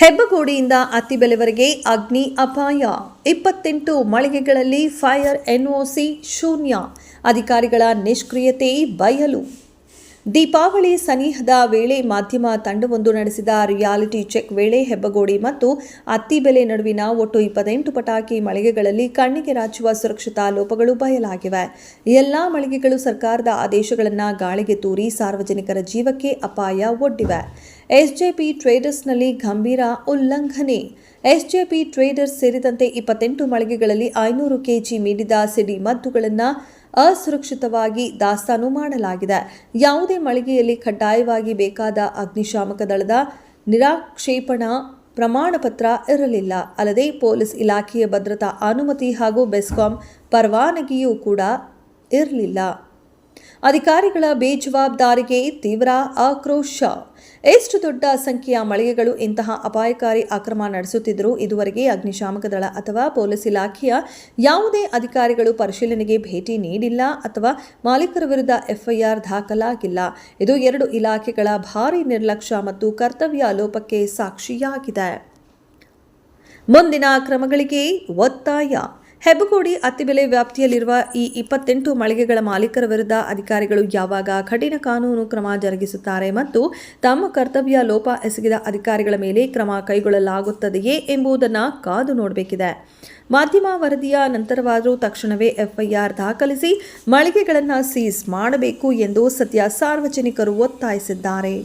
ಹೆಬ್ಬಗೋಡಿಯಿಂದ ಅತ್ತಿಬೆಲೆವರೆಗೆ ಅಗ್ನಿ ಅಪಾಯ. ಇಪ್ಪತ್ತೆಂಟು ಮಳಿಗೆಗಳಲ್ಲಿ ಫೈರ್ ಎನ್ಒಸಿ ಶೂನ್ಯ. ಅಧಿಕಾರಿಗಳ ನಿಷ್ಕ್ರಿಯತೆ ಬಯಲು. ದೀಪಾವಳಿ ಸನಿಹದ ವೇಳೆ ಮಾಧ್ಯಮ ತಂಡವೊಂದು ನಡೆಸಿದ ರಿಯಾಲಿಟಿ ಚೆಕ್ ವೇಳೆ ಹೆಬ್ಬಗೋಡಿ ಮತ್ತು ಅತ್ತಿಬೆಲೆ ನಡುವಿನ ಒಟ್ಟು ಇಪ್ಪತ್ತೆಂಟು ಪಟಾಕಿ ಮಳಿಗೆಗಳಲ್ಲಿ ಕಣ್ಣಿಗೆ ರಾಚುವ ಸುರಕ್ಷತಾ ಲೋಪಗಳು ಬಯಲಾಗಿವೆ. ಎಲ್ಲಾ ಮಳಿಗೆಗಳು ಸರ್ಕಾರದ ಆದೇಶಗಳನ್ನು ಗಾಳಿಗೆ ತೂರಿ ಸಾರ್ವಜನಿಕರ ಜೀವಕ್ಕೆ ಅಪಾಯ ಒಡ್ಡಿವೆ. ಎಸ್ಜೆಪಿ ಟ್ರೇಡರ್ಸ್ನಲ್ಲಿ ಗಂಭೀರ ಉಲ್ಲಂಘನೆ. ಎಸ್ಜೆಪಿ ಟ್ರೇಡರ್ಸ್ ಸೇರಿದಂತೆ ಇಪ್ಪತ್ತೆಂಟು ಮಳಿಗೆಗಳಲ್ಲಿ ಐನೂರು ಕೆಜಿ ಮೀರಿದ ಸಿಡಿ ಮದ್ದುಗಳನ್ನು ಅಸುರಕ್ಷಿತವಾಗಿ ದಾಸ್ತಾನು ಮಾಡಲಾಗಿದೆ. ಯಾವುದೇ ಮಳಿಗೆಯಲ್ಲಿ ಕಡ್ಡಾಯವಾಗಿ ಬೇಕಾದ ಅಗ್ನಿಶಾಮಕ ದಳದ ನಿರಾಕ್ಷೇಪಣಾ ಪ್ರಮಾಣ ಪತ್ರ ಇರಲಿಲ್ಲ. ಅಲ್ಲದೆ ಪೊಲೀಸ್ ಇಲಾಖೆಯ ಭದ್ರತಾ ಅನುಮತಿ ಹಾಗೂ ಬೆಸ್ಕಾಂ ಪರವಾನಗಿಯೂ ಕೂಡ ಇರಲಿಲ್ಲ. ಅಧಿಕಾರಿಗಳ ಬೇಜವಾಬ್ದಾರಿಗೆ ತೀವ್ರ ಆಕ್ರೋಶ. ಎಷ್ಟು ದೊಡ್ಡ ಸಂಖ್ಯೆಯ ಮಳಿಗೆಗಳು ಇಂತಹ ಅಪಾಯಕಾರಿ ಅಕ್ರಮ ನಡೆಸುತ್ತಿದ್ದರೂ ಇದುವರೆಗೆ ಅಗ್ನಿಶಾಮಕ ದಳ ಅಥವಾ ಪೊಲೀಸ್ ಇಲಾಖೆಯ ಯಾವುದೇ ಅಧಿಕಾರಿಗಳು ಪರಿಶೀಲನೆಗೆ ಭೇಟಿ ನೀಡಿಲ್ಲ ಅಥವಾ ಮಾಲೀಕರ ವಿರುದ್ಧ ಎಫ್ಐಆರ್ ದಾಖಲಾಗಿಲ್ಲ. ಇದು ಎರಡು ಇಲಾಖೆಗಳ ಭಾರೀ ನಿರ್ಲಕ್ಷ್ಯ ಮತ್ತು ಕರ್ತವ್ಯ ಲೋಪಕ್ಕೆ ಸಾಕ್ಷಿಯಾಗಿದೆ. ಮುಂದಿನ ಕ್ರಮಗಳಿಗೆ ಒತ್ತಾಯ. ಹೆಬ್ಬಗೋಡಿ ಅತ್ತಿಬೆಲೆ ವ್ಯಾಪ್ತಿಯಲ್ಲಿರುವ ಈ ಇಪ್ಪತ್ತೆಂಟು ಮಳಿಗೆಗಳ ಮಾಲೀಕರ ವಿರುದ್ಧ ಅಧಿಕಾರಿಗಳು ಯಾವಾಗ ಕಠಿಣ ಕಾನೂನು ಕ್ರಮ ಜರುಗಿಸುತ್ತಾರೆ ಮತ್ತು ತಮ್ಮ ಕರ್ತವ್ಯ ಲೋಪ ಎಸಗಿದ ಅಧಿಕಾರಿಗಳ ಮೇಲೆ ಕ್ರಮ ಕೈಗೊಳ್ಳಲಾಗುತ್ತದೆಯೇ ಎಂಬುದನ್ನು ಕಾದು ನೋಡಬೇಕಿದೆ. ಮಾಧ್ಯಮ ವರದಿಯ ನಂತರವಾದರೂ ತಕ್ಷಣವೇ ಎಫ್ಐಆರ್ ದಾಖಲಿಸಿ ಮಳಿಗೆಗಳನ್ನು ಸೀಸ್ ಮಾಡಬೇಕು ಎಂದು ಸದ್ಯ ಸಾರ್ವಜನಿಕರು ಒತ್ತಾಯಿಸಿದ್ದಾರೆ.